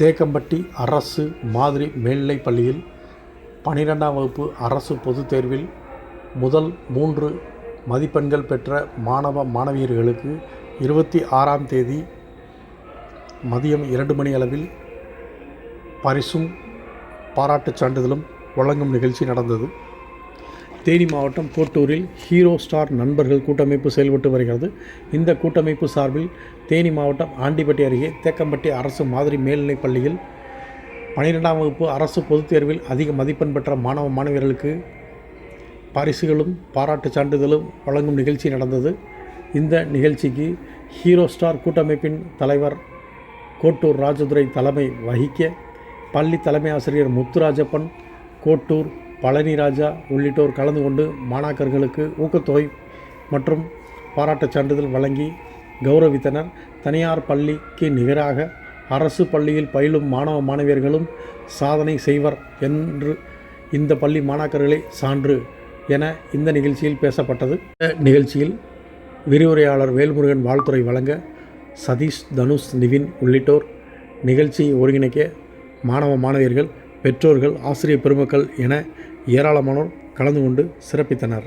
தேக்கம்பட்டி அரசு மாதிரி மேல்நிலைப் பள்ளியில் பனிரெண்டாம் வகுப்பு அரசு பொதுத் தேர்வில் முதல் மூன்று மதிப்பெண்கள் பெற்ற மாணவ மாணவியர்களுக்கு இருபத்தி ஆறாம் தேதி மதியம் இரண்டு மணி அளவில் பரிசும் பாராட்டுச் சான்றிதழும் வழங்கும் நிகழ்ச்சி நடந்தது. தேனி மாவட்டம் கோட்டூரில் ஹீரோ ஸ்டார் நண்பர்கள் கூட்டமைப்பு செயல்பட்டு வருகிறது. இந்த கூட்டமைப்பு சார்பில் தேனி மாவட்டம் ஆண்டிப்பட்டி அருகே தேக்கம்பட்டி அரசு மாதிரி மேல்நிலைப் பள்ளியில் பன்னிரெண்டாம் வகுப்பு அரசு பொதுத் தேர்வில் அதிக மதிப்பெண் பெற்ற மாணவ மாணவியர்களுக்கு பரிசுகளும் பாராட்டுச் சான்றிதழும் வழங்கும் நிகழ்ச்சி நடந்தது. இந்த நிகழ்ச்சிக்கு ஹீரோ ஸ்டார் கூட்டமைப்பின் தலைவர் கோட்டூர் ராஜதுரை தலைமை வகிக்க பள்ளி தலைமை ஆசிரியர் முத்துராஜப்பன் கோட்டூர் பழனி ராஜா உள்ளிட்டோர் கலந்து கொண்டு மாணாக்கர்களுக்கு ஊக்கத்தொகை மற்றும் பாராட்டுச் சான்றிதழ் வழங்கி கௌரவித்தனர். தனியார் பள்ளிக்கு நிகராக அரசு பள்ளியில் பயிலும் மாணவ மாணவியர்களும் சாதனை செய்வர் என்று இந்த பள்ளி மாணாக்கர்களே சான்று என இந்த நிகழ்ச்சியில் பேசப்பட்டது. இந்த நிகழ்ச்சியில் விரிவுரையாளர் வேல்முருகன் வாழ்த்துறை வழங்க சதீஷ் தனுஷ் நிவின் உள்ளிட்டோர் நிகழ்ச்சியை ஒருங்கிணைக்க மாணவ மாணவியர்கள் பெற்றோர்கள் ஆசிரியர் பெருமக்கள் என ஏராளமானோர் கலந்து கொண்டு சிறப்பித்தனர்.